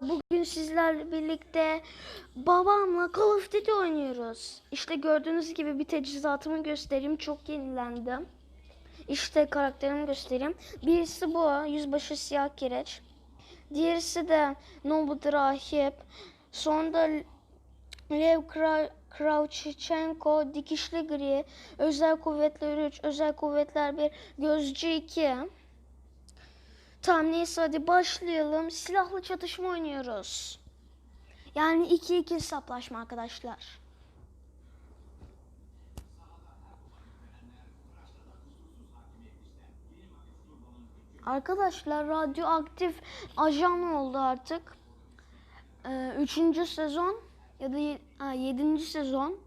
Bugün sizlerle birlikte babamla Call of Duty oynuyoruz. İşte gördüğünüz gibi bir teçhizatımı göstereyim. Çok yenilendim. İşte karakterimi göstereyim. Birisi bu. Yüzbaşı siyah kireç. Diğerisi de Nobu Rahip. Sonra da Lev Kra- Kravchenko, Dikişli Gri, Özel Kuvvetler 3, Özel Kuvvetler 1, Gözcü 2. Tamam neyse hadi başlayalım. Silahlı çatışma oynuyoruz. Yani 2-2 hesaplaşma arkadaşlar. Arkadaşlar radyoaktif ajan oldu artık. Ee, üçüncü sezon ya da ha, yedinci sezon.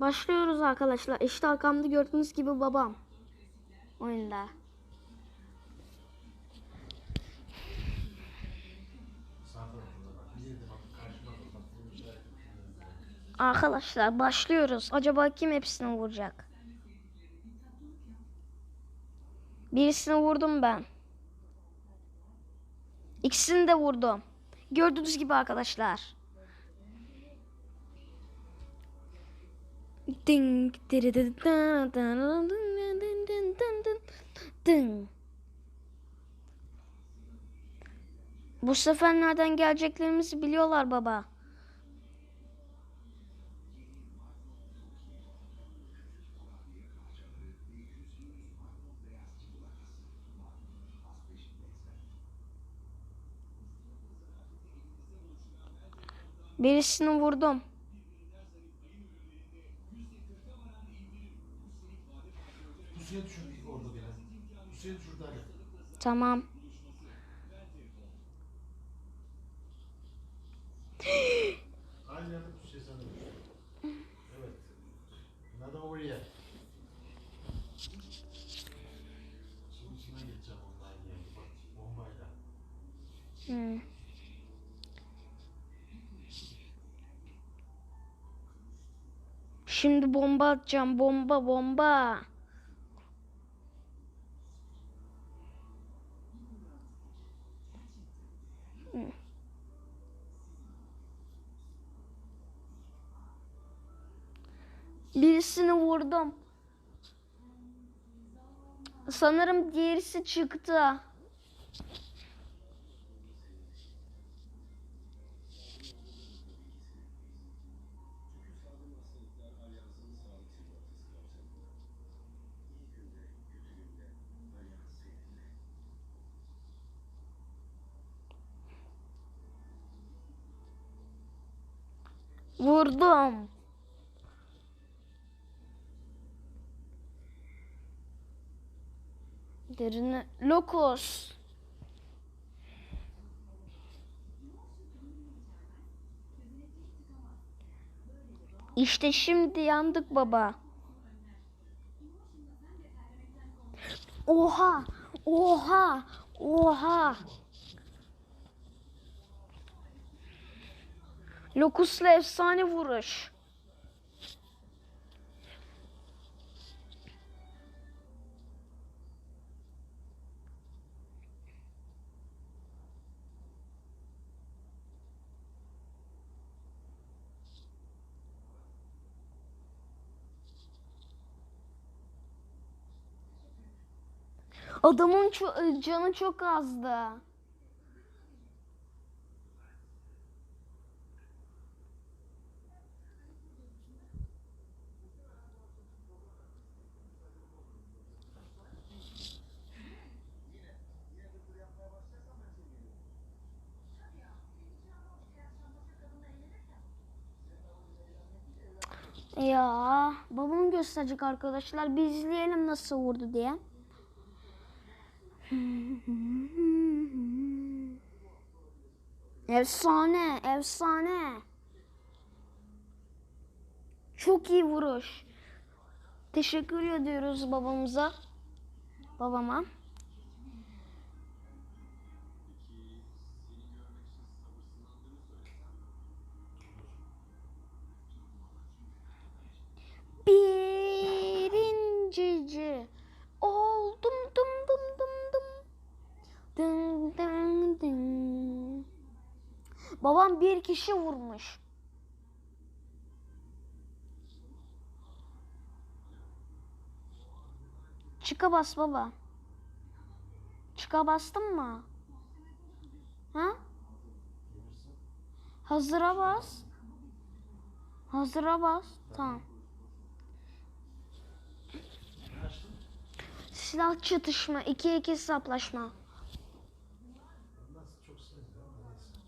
Başlıyoruz arkadaşlar. İşte arkamda gördüğünüz gibi babam oyunda. Arkadaşlar başlıyoruz. Acaba kim hepsini vuracak? Birisini vurdum ben. İkisini de vurdum. Gördüğünüz gibi arkadaşlar. Ding dın. Bu sefer nereden geleceklerimizi biliyorlar baba. Birisini vurdum. Bombayla. Hmm. Şimdi bomba atacağım. Bomba bomba. Birisini vurdum. Sanırım diğerisi çıktı. Vurdum. Derine Lokos. İşte şimdi yandık baba. Oha! Oha! Oha! Lokus'la efsane vuruş. Adamın ço- canı çok azdı. Ya babam gösterecek arkadaşlar. Bir izleyelim nasıl vurdu diye. Efsane, efsane. Çok iyi vuruş. Teşekkür ediyoruz babamıza. Babama. Babam bir kişi vurmuş. Çıka bas baba. Çıka bastın mı? Ha? Hazıra bas. Hazıra bas. Tamam. Silah çatışma. 2-2 hesaplaşma. Nasıl çok sevdim ama neyse.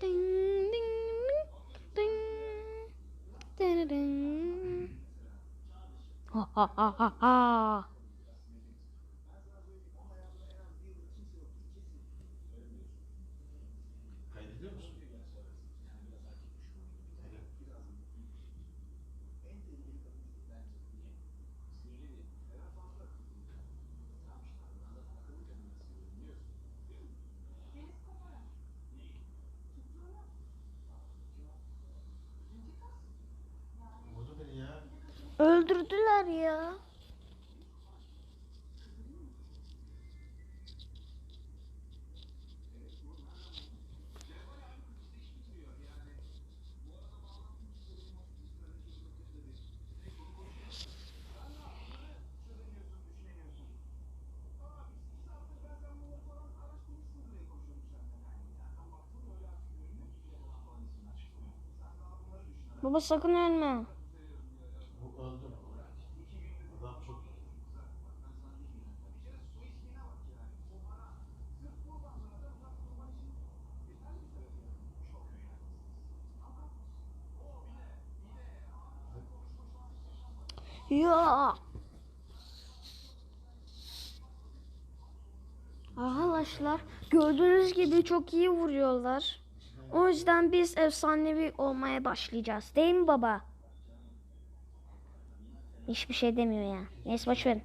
Ding, ding, ding, ding, ding. Ha ha ha ha Öldürdüler ya. Baba sakın ölme. Ya. Arkadaşlar gördüğünüz gibi çok iyi vuruyorlar. O yüzden biz efsanevi olmaya başlayacağız. Değil mi baba? Hiçbir şey demiyor ya. Neyse boşverin.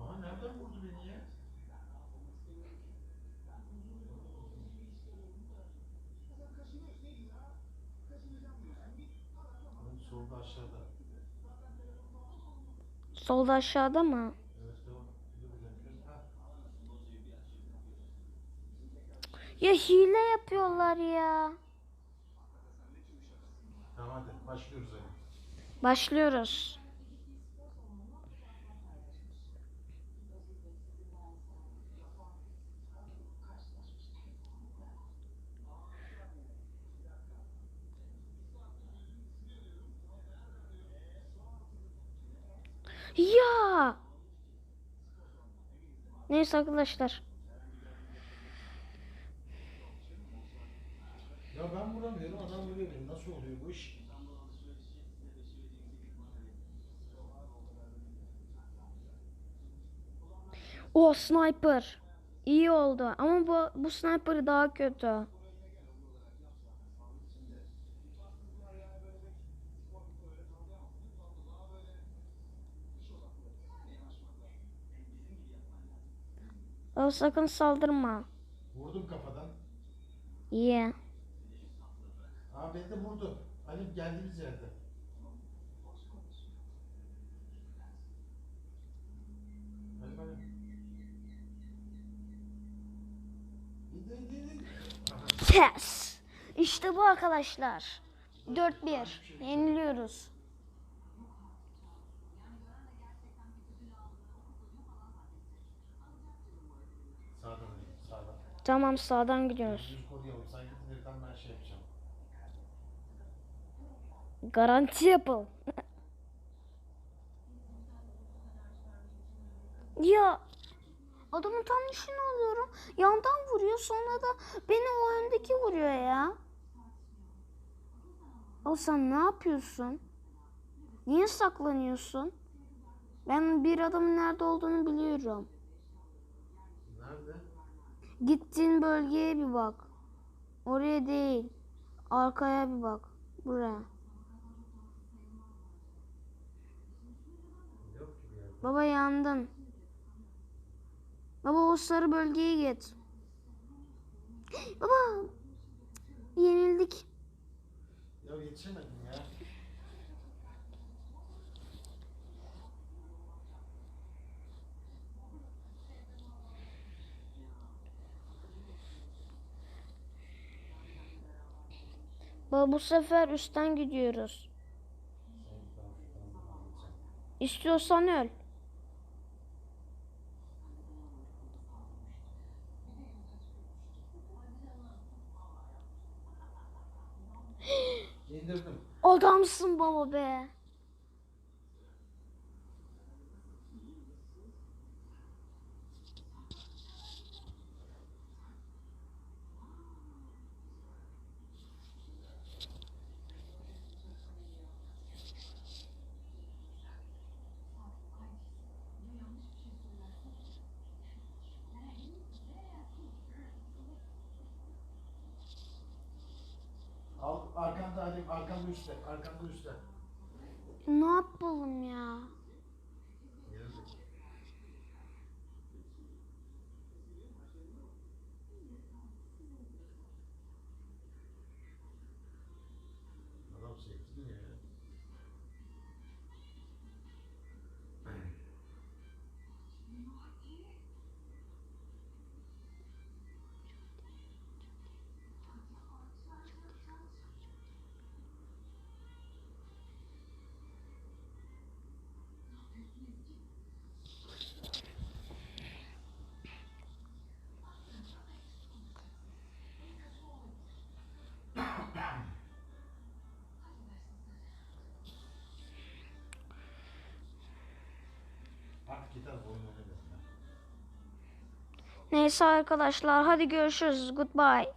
Aha nereden vurdu beni ya? Oğlum Solda aşağıda. Solda aşağıda mı? Ya hile yapıyorlar ya. Tamam hadi başlıyoruz hadi. Başlıyoruz. Ya. Neyse arkadaşlar. Ya ben vuramıyorum adam vuruyor beni. Nasıl oluyor bu iş? O sniper. İyi oldu ama bu bu sniper daha kötü. Sakın saldırma. Vurdum kafadan. İyi. Aa beni de vurdu. Hani geldiğimiz yerde. Aha. Yes. İşte bu arkadaşlar. 4-1. Yeniliyoruz. Sağdan hadi, sağdan. Tamam sağdan gidiyoruz. Şey. Garanti yapalım. ya adamın tam işini alıyorum. Yandan vuruyor sonra da beni o öndeki vuruyor ya. O sen ne yapıyorsun? Niye saklanıyorsun? Ben bir adamın nerede olduğunu biliyorum. Nerede? Gittiğin bölgeye bir bak. Oraya değil. Arkaya bir bak. Buraya. Baba yandın. Baba o sarı bölgeye git. Baba yenildik. Ya yetişemedim ya. Baba bu sefer üstten gidiyoruz. İstiyorsan öl. İndirdim. Adamsın baba be. Arkanda hadi arkanda üstte. Arkanda üstte. Ne yapalım ya? Neyse arkadaşlar hadi görüşürüz. Goodbye.